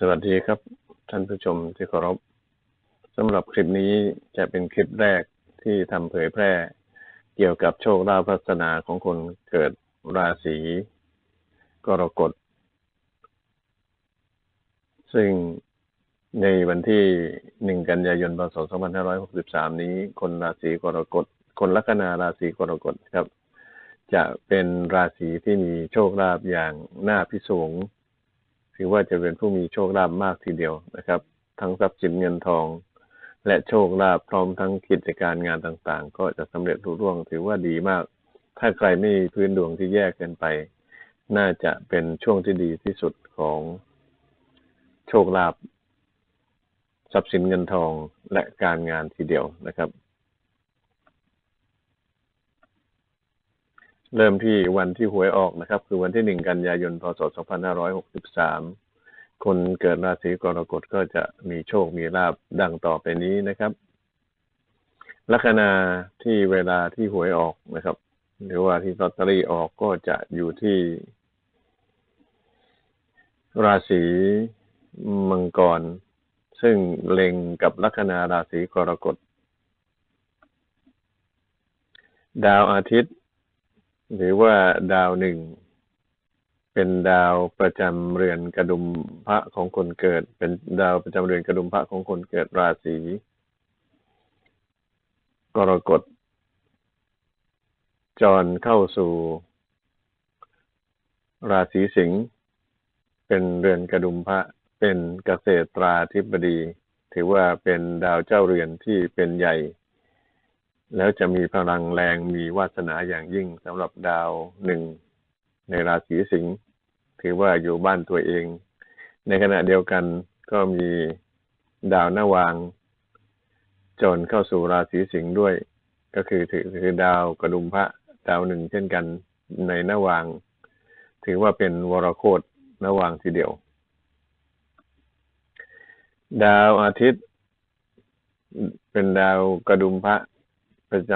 สวัสดีครับ ท่านผู้ชมที่เคารพสำหรับคลิปนี้จะเป็นคลิปแรกที่ทำเผยแพร่ เกี่ยวกับโชคลาภลักษณะของคนเกิดราศีกรกฎ ซึ่งในวันที่หนึ่งกันยายนพศ2563 นี้ คนราศีกรกฎ คนลัคนาราศีกรกฎครับ จะเป็นราศีที่มีโชคลาภอย่างน่าพิศวง ถือว่าจะเป็นผู้มีโชคลาภมากทีเดียวนะครับ ทั้งทรัพย์สินเงินทอง และโชคลาภพร้อมทั้งกิจการงานต่างๆ ก็จะสำเร็จรุ่ร่วง ถือว่าดีมาก ถ้าใครไม่มีพื้นดวงที่แยกกันไป น่าจะเป็นช่วงที่ดีที่สุดของโชคลาภทรัพย์สินเงินทองและการงานทีเดียวนะครับ เริ่มที่วันที่หวยออกนะครับ คือวันที่หนึ่งกันยายนพศ2563คนเกิดราศีกรกฎก็จะมีโชคมีลาบดังต่อไปนี้นะครับลัคนาที่เวลาที่หวยออกนะครับ หรือว่าที่ลอตเตอรี่ออกก็จะอยู่ที่ ราศีมังกร ซึ่งเล็งกับลัคนาราศีกรกฎ ดาวอาทิตย์ หรือว่าดาวหนึ่ง เป็นดาวประจำเรือนกระดุมพระของคนเกิด เป็นดาวประจำเรือนกระดุมพระของคนเกิดราศีกรกฎจรเข้าสู่ ราศีสิงห์เป็นเรือนกระดุมพระเป็นเกษตราธิบดี ถือว่าเป็นดาวเจ้าเรือนที่เป็นใหญ่ แล้วจะมีพลังแรงมีวาสนาอย่างยิ่งสำหรับดาวหนึ่งในราศีสิงห์ถือว่าอยู่บ้านตัวเอง ในขณะเดียวกันก็มีดาวน้าวาง จนเข้าสู่ราศีสิงห์ด้วย ก็คือถือคือดาวกระดุมพระดาวหนึ่งเช่นกันในน้าวาง ถือว่าเป็นวรโคตนาวางทีเดียว ดาวอาทิตย์ เป็นดาวกระดุมพระ ประจ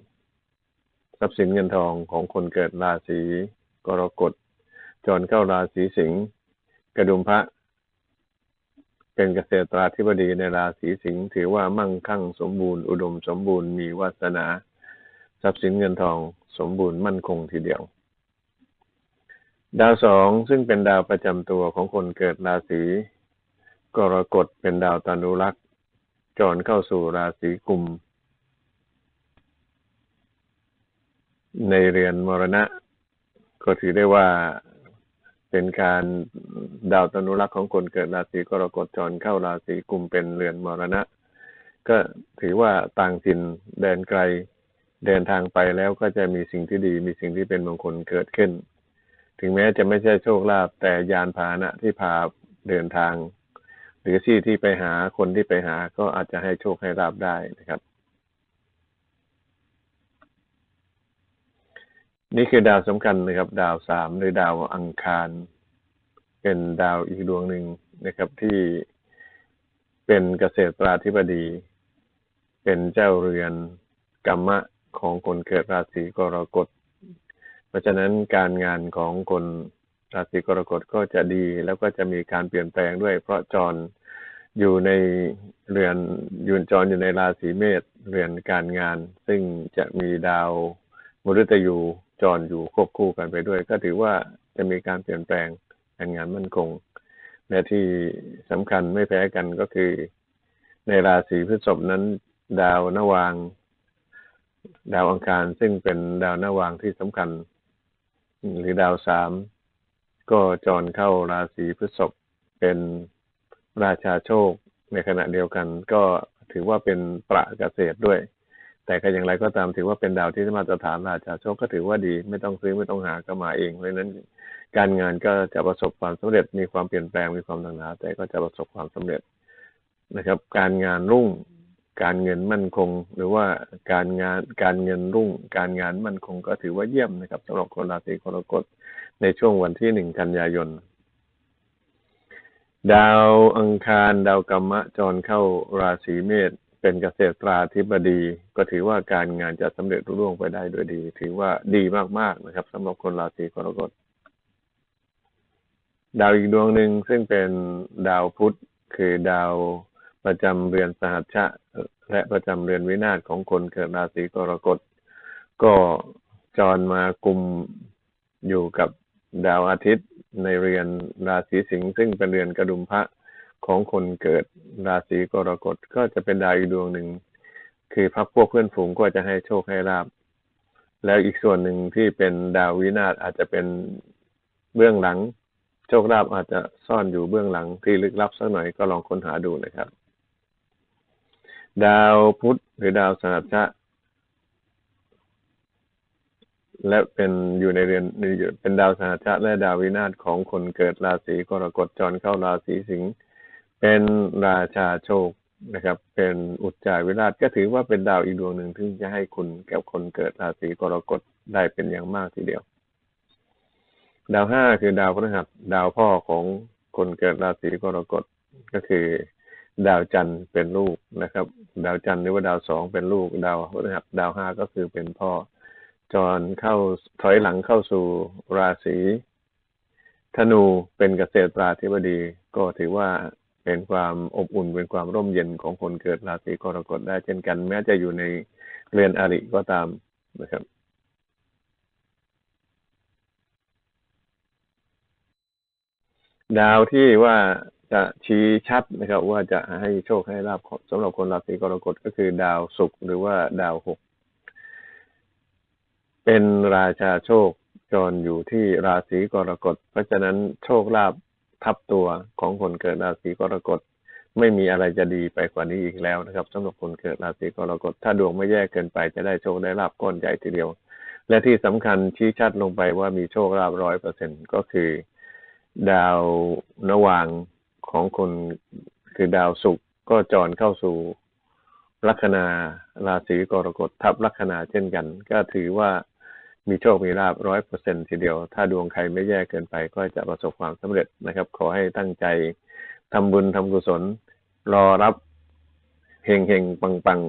ำทรัพย์สินเงินทองของคนเกิดราศีกรกฎจรเข้าราศีสิงห์กระดุมพระ เป็นเกษตราธิบดีในราศีสิงห์ถือว่ามั่งคั่งสมบูรณ์อุดมสมบูรณ์มีวาสนา ทรัพย์สินเงินทองสมบูรณ์มั่นคงทีเดียว ดาวสองซึ่งเป็นดาวประจำตัวของคนเกิดราศีกรกฎเป็นดาวตานุรักษ์จรเข้าสู่ราศีกุม ในเรือนมรณะ ก็ถือได้ว่าเป็นการดาวตนุรักษ์ของคนเกิดราศีกรกฎจรเข้าราศีกุมเป็นเรือนมรณะ ก็ถือว่าต่างถิ่นแดนไกลเดินทางไปแล้วก็จะมีสิ่งที่ดีมีสิ่งที่เป็นมงคลเกิดขึ้น ถึงแม้จะไม่ใช่โชคลาภแต่ยานพาหนะที่พาเดินทาง หรือที่ที่ไปหาคนที่ไปหาก็อาจจะให้โชคให้ราบได้นะครับ นี่คือดาวสำคัญนะครับ ดาวสามหรือดาวอังคาร เป็นดาวอีกดวงหนึ่งนะครับที่เป็นเกษตราธิบดี เป็นเจ้าเรือนกรรมะของคนเกิดราศีกรกฎ เพราะฉะนั้นการงานของคนราศีกรกฎก็จะดีแล้วก็จะมีการเปลี่ยนแปลงด้วย เพราะจรอยู่ในเรือนยืนจรอยู่ในราศีเมษเรือนการงาน ซึ่งจะมีดาวมฤตยู จรอยู่ควบคู่กันไปด้วย ก็ถือว่าจะมีการเปลี่ยนแปลงการงานมั่นคง และที่สำคัญไม่แพ้กันก็คือ ในราศีพฤษภนั้น ดาวนวาง ดาวอังคารซึ่งเป็นดาวนวางที่สำคัญ หรือดาวสามก็จรเข้าราศีพฤษภเป็นราชาโชคในขณะเดียวกัน ก็ถือว่าเป็นประเกษตรด้วย แต่ก็อย่างไรก็ตามถือว่าเป็นดาวที่มาตรฐานราชาโชคก็ถือว่าดี ไม่ต้องซื้อไม่ต้องหาก็มาเองเพราะนั้นการงานก็จะประสบความสำเร็จมีความเปลี่ยนแปลงมีความต่างหาแต่ก็จะประสบความสำเร็จนะครับ การงานรุ่ง การเงินมั่นคง หรือว่าการงานการเงินรุ่ง การงานมั่นคงก็ถือว่าเยี่ยมนะครับสำหรับคนราศีกรกฎในช่วงวันที่หนึ่งกันยายนดาวอังคาร ดาวกรรมะจรเข้าราศีเมษ เป็นเกษตราธิบดี ก็ถือว่าการงานจะสำเร็จรุ่วงไปได้โดยดี ถือว่าดีมากๆนะครับสำหรับคนราศีกรกฎดาวอีกดวงหนึ่งซึ่งเป็นดาวพุธคือดาวประจำเรือนสหัชชะ และประจำเรือนวินาศของคนเกิดราศีกรกฎก็จรมากุมอยู่กับดาวอาทิตย์ในเรือนราศีสิงห์ซึ่งเป็นเรือนกระดุมพระ ของคนเกิดราศีกรกฎก็จะเป็นดาวอีกดวงหนึ่ง คือพักพวกเพื่อนฝูงก็จะให้โชคให้ลาบ แล้วอีกส่วนหนึ่งที่เป็นดาววินาศอาจจะเป็นเบื้องหลัง โชคลาภอาจจะซ่อนอยู่เบื้องหลังที่ลึกลับสักหน่อยก็ลองค้นหาดูนะครับ ดาวพุธหรือดาวสหัชชะและเป็นอยู่ในเรือนเป็นดาวสหัชชะและดาววินาศของคนเกิดราศีกรกฎจรเข้าราศีสิงห์ เป็นราชาโชคนะครับ เป็นอุจจาวิราชก็ถือว่าเป็นดาวอีกดวงหนึ่งที่จะให้คุณแก่คนเกิดราศีกรกฎได้เป็นอย่างมากทีเดียว ดาวห้าคือดาวพฤหัสดาวพ่อของคนเกิดราศีกรกฎก็คือ ดาวจันทร์เป็นลูกนะครับ ดาวจันทร์หรือว่าดาวสองเป็นลูก ดาวพฤหัสดาวห้าก็คือเป็นพ่อจรเข้าถอยหลังเข้าสู่ราศีธนูเป็นเกษตราธิบดี ก็ถือว่า เป็นความอบอุ่นเป็นความร่มเย็นของคนเกิดราศีกรกฎได้เช่นกัน แม้จะอยู่ในเรือนอริก็ตามนะครับดาวที่ว่าจะชี้ชัดนะครับ ว่าจะให้โชคให้ลาบสำหรับคนราศีกรกฎก็คือดาวศุกร์หรือว่าดาวหกเป็นราชาโชคจรอยู่ที่ราศีกรกฎเพราะฉะนั้นโชคลาภ ทับตัวของคนเกิดราศีกรกฎไม่มีอะไรจะดีไปกว่านี้อีกแล้วนะครับสำหรับคนเกิดราศีกรกฎถ้าดวงไม่แย่เกินไปจะได้โชคได้ลาบก้อนใหญ่ทีเดียว และที่สำคัญชี้ชัดลงไปว่ามีโชคลาภร้อยเปอร์เซ็นก็คือ ดาวนวางของคนคือดาวศุกร์ก็จรเข้าสู่ลัคนาราศีกรกฎทับลัคนาเช่นกัน ก็ถือว่า มีโชค มีลาบร้อยเปอร์เซ็นทีเดียว ถ้าดวงใครไม่แย่เกินไปก็จะประสบความสำเร็จนะครับ ขอให้ตั้งใจทำบุญทำกุศล รอรับเฮงเฮงปังปัง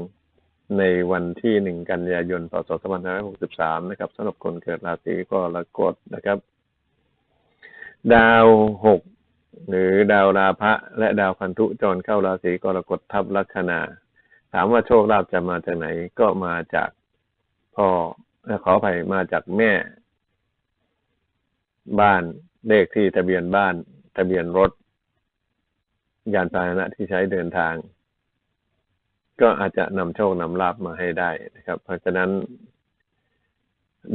ในวันที่หนึ่งกันยายนพศสองพันห้าร้อยหกสิบสามนะครับสำหรับคนเกิดราศีกรกฎนะครับ ดาวหกหรือดาวราพะและดาวพันธุจรเข้าราศีกรกฎทับลัคนา ถามว่าโชคลาภจะมาจากไหนก็มาจากพ่อ ขออภัยมาจากแม่ บ้านเลขที่ทะเบียนบ้าน ทะเบียนรถ ยานพาหนะที่ใช้เดินทาง ก็อาจจะนำโชคนำลาบมาให้ได้นะครับ เพราะฉะนั้น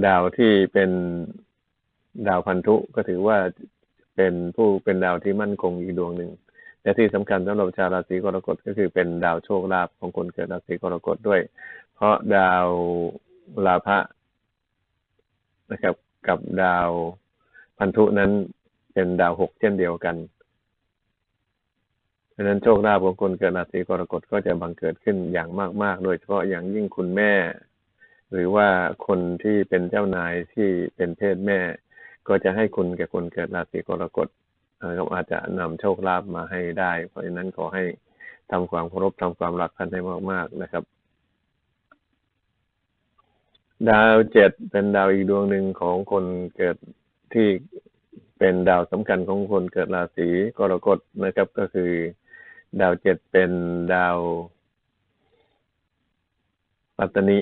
ดาวที่เป็นดาวพันธุก็ถือว่าเป็นผู้เป็นดาวที่มั่นคงอีกดวงหนึ่งและที่สำคัญสำหรับชาวราศีกรกฎก็คือเป็นดาวโชคลาภของคนเกิดราศีกรกฎด้วย เพราะดาว ลาภะนะครับ กับดาวพันธุนั้นเป็นดาวหกเช่นเดียวกันดังนั้นโชคลาภของคนเกิดราศีกรกฎก็จะบังเกิดขึ้นอย่างมากๆ โดยเฉพาะอย่างยิ่งคุณแม่ หรือว่าคนที่เป็นเจ้านายที่เป็นเพศแม่ ก็จะให้คุณแก่คนเกิดราศีกรกฎนะครับอาจจะนำโชคลาภมาให้ได้ เพราะฉะนั้นขอให้ทำความเคารพทำความรักท่านให้มากๆนะครับ ดาวเจ็ดเป็นดาวอีกดวงหนึ่งของคนเกิดที่เป็นดาวสำคัญของคนเกิดราศีกรกฎนะครับ ก็คือ ดาวเจ็ดเป็นดาวปัตตนิ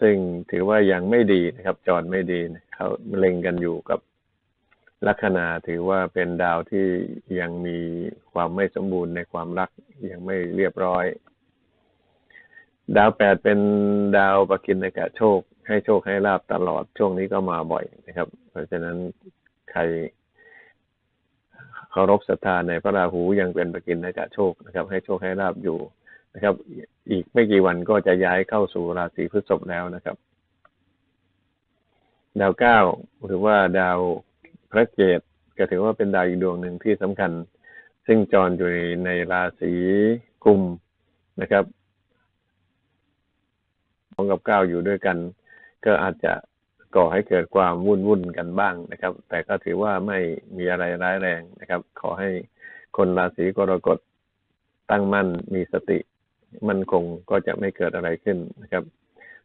ซึ่งถือว่ายังไม่ดีนะครับ จอดไม่ดีเขาเล็งกันอยู่กับลัคนาถือว่าเป็นดาวที่ยังมีความไม่สมบูรณ์ในความรักยังไม่เรียบร้อย ดาวแปดเป็นดาวประกินในกะโชค ให้โชคให้ลาบตลอดช่วงนี้ก็มาบ่อยนะครับ เพราะฉะนั้นใครเคารพศรัทธาในพระราหูยังเป็นประกินในกะโชคนะครับ ให้โชคให้ลาบอยู่นะครับ อีกไม่กี่วันก็จะย้ายเข้าสู่ราศีพฤษภแล้วนะครับ ดาวเก้าหรือว่าดาวพระเกตก็ถือว่าเป็นดาวอีกดวงหนึ่งที่สำคัญ ซึ่งจรอยู่ในราศีกุมนะครับ สองกับเก้าอยู่ด้วยกัน ก็อาจจะก่อให้เกิดความวุ่นวุ่นกันบ้างนะครับ แต่ก็ถือว่าไม่มีอะไรร้ายแรงนะครับ ขอให้คนราศีกรกฎตั้งมั่นมีสติ มั่นคงก็จะไม่เกิดอะไรขึ้นนะครับ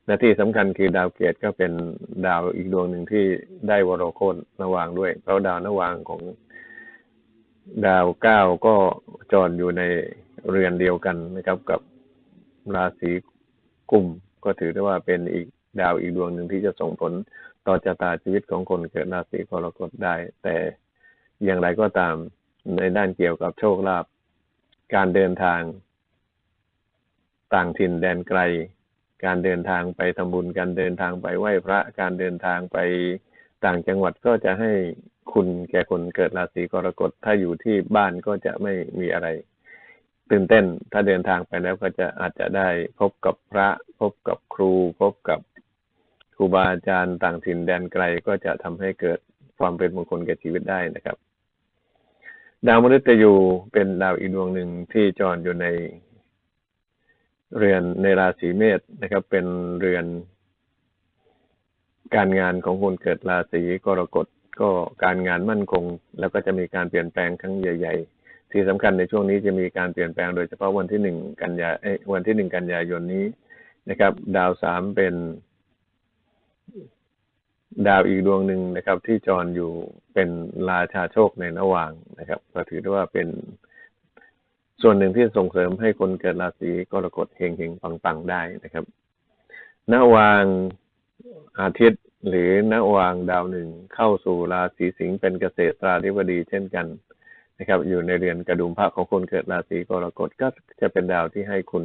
และที่สำคัญคือดาวเกียรติก็เป็นดาวอีกดวงหนึ่งที่ได้วรโคตนวางด้วย เพราะดาวนวางของดาวเก้าก็จรอยู่ในเรือนเดียวกันนะครับกับราศีกุม ก็ถือได้ว่าเป็นอีกดาวอีกดวงหนึ่งที่จะส่งผลต่อชะตาชีวิตของคนเกิดราศีกรกฎได้ แต่อย่างไรก็ตามในด้านเกี่ยวกับโชคลาภการเดินทาง ต่างถิ่นแดนไกล การเดินทางไปทำบุญการเดินทางไปไหว้พระการเดินทางไปต่างจังหวัดก็จะให้คุณแก่คนเกิดราศีกรกฎถ้าอยู่ที่บ้านก็จะไม่มีอะไร ตื่นเต้น ถ้าเดินทางไปแล้วก็จะอาจจะได้พบกับพระ พบกับครู พบกับครูบาอาจารย์ต่างถิ่นแดนไกลก็จะทำให้เกิดความเป็นมงคลแก่ชีวิตได้นะครับ ดาวมฤตยูเป็นดาวอีกดวงหนึ่งที่จรอยู่ในเรือนในราศีเมษนะครับ เป็นเรือน การงานของคนเกิดราศีกรกฎก็การงานมั่นคง แล้วก็จะมีการเปลี่ยนแปลงครั้งใหญ่ ๆ ที่สำคัญในช่วงนี้จะมีการเปลี่ยนแปลงโดยเฉพาะวันที่หนึ่งกันยาวันที่หนึ่งกันยายนนี้นะครับ ดาวสามเป็น ดาวอีกดวงหนึ่งนะครับ ที่จรอยู่เป็นราชาโชคในระหว่างนะครับก็ถือได้ว่าเป็นส่วนหนึ่งที่ส่งเสริมให้คนเกิดราศีกรกฎเฮงเฮงปังปังได้นะครับนวางอาทิตย์หรือนวางดาวหนึ่งเข้าสู่ราศีสิงห์เป็นเกษตราธิบดีเช่นกัน นะครับอยู่ในเรือนกระดุมพระของคนเกิดราศีกรกฎก็จะเป็นดาวที่ให้คุณ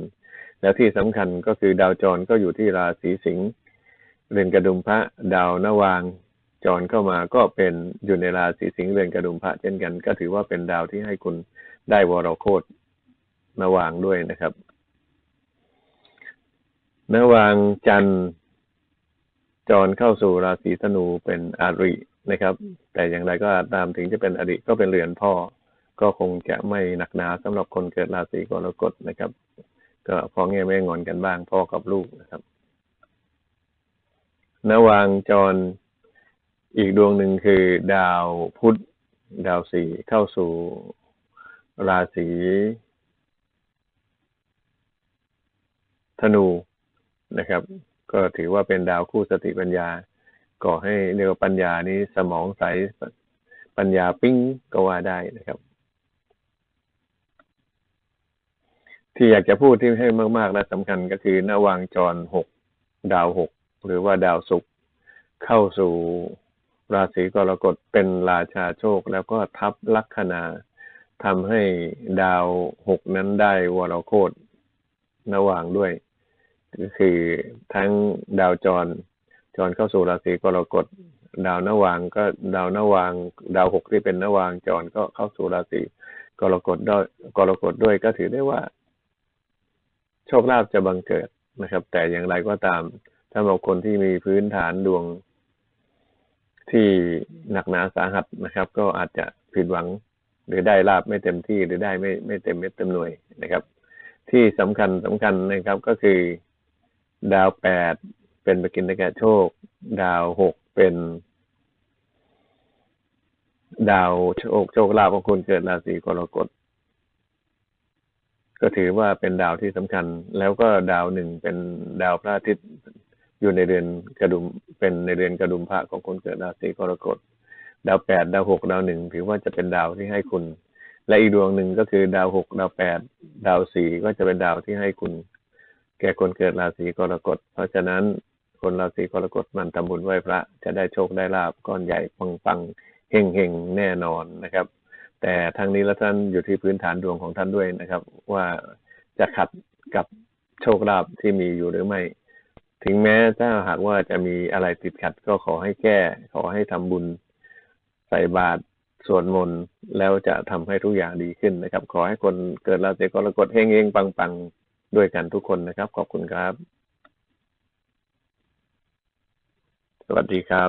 แล้วที่สำคัญก็คือดาวจรก็อยู่ที่ราศีสิงห์เรือนกระดุมพระดาวนวางจรเข้ามาก็เป็นอยู่ในราศีสิงห์เรือนกระดุมพระเช่นกัน ก็ถือว่าเป็นดาวที่ให้คุณได้วรโคตนวางด้วยนะครับนวางจันทร์จรเข้าสู่ราศีธนูเป็นอรินะครับ แต่อย่างไรก็ตามถึงจะเป็นอริก็เป็นเรือนพ่อ ก็คงจะไม่หนักหนาสำหรับคนเกิดราศีกรกฎนะครับ ก็พอแง่ไม่งอนกันบ้างพ่อกับลูกนะครับนวางจรอีกดวงหนึ่งคือดาวพุธดาวสีเข้าสู่ราศีธนูนะครับ ก็ถือว่าเป็นดาวคู่สติปัญญา ก่อให้เรียกว่าปัญญานี้สมองใสปัญญาปิ้งก็ว่าได้นะครับ ที่อยากจะพูดที่ให้มาก ๆ และสำคัญก็คือนวางจรหกดาวหกหรือว่าดาวศุกร์เข้าสู่ราศีกรกฎเป็นราชาโชค แล้วก็ทับลัคนาทำให้ดาวหกนั้นได้วรโคตนวางด้วย ก็คือทั้งดาวจร จรเข้าสู่ราศีกรกฎดาวนวางก็ดาวนวาง ดาวหกที่เป็นนวางจรก็เข้าสู่ราศีกรกฎด้วยกรกฎด้วยก็ถือได้ว่า โชคลาภจะบังเกิดนะครับ แต่อย่างไรก็ตามถ้าบางคนที่มีพื้นฐานดวงที่หนักหนาสาหัสนะครับ ก็อาจจะผิดหวังหรือได้ลาบไม่เต็มที่หรือได้ไม่ไม่เต็มเม็ดเต็มหน่วยนะครับ ที่สำคัญสำคัญนะครับก็คือ ดาวแปดเป็นปกินแก่โชค ดาวหกเป็น ดาวโชคโชคลาภของคนเกิดราศีกรกฎ ก็ถือว่าเป็นดาวที่สำคัญ แล้วก็ดาวหนึ่งเป็นดาวพระอาทิตย์อยู่ในเดือนกระดุมเป็นในเดือนกระดุมพระของคนเกิดราศีกรกฎดาวแปดดาวหกดาวหนึ่งถือว่าจะเป็นดาวที่ให้คุณ และอีกดวงหนึ่งก็คือดาวหกดาวแปดดาวสี่ก็จะเป็นดาวที่ให้คุณ แก่คนเกิดราศีกรกฎเพราะฉะนั้นคนราศีกรกฎมันทำบุญไหว้พระ จะได้โชคได้ลาบก้อนใหญ่ปังปังเฮงเฮงแน่นอนนะครับ แต่ทางนี้และท่านอยู่ที่พื้นฐานดวงของท่านด้วยนะครับ ว่าจะขัดกับโชคลาภที่มีอยู่หรือไม่ ถึงแม้ถ้าหากว่าจะมีอะไรติดขัดก็ขอให้แก้ ขอให้ทำบุญใส่บาตรสวดมนต์แล้วจะทำให้ทุกอย่างดีขึ้นนะครับ ขอให้คนเกิดราศีกรกฎเฮงเฮงปังปังด้วยกันทุกคนนะครับ ขอบคุณครับ สวัสดีครับ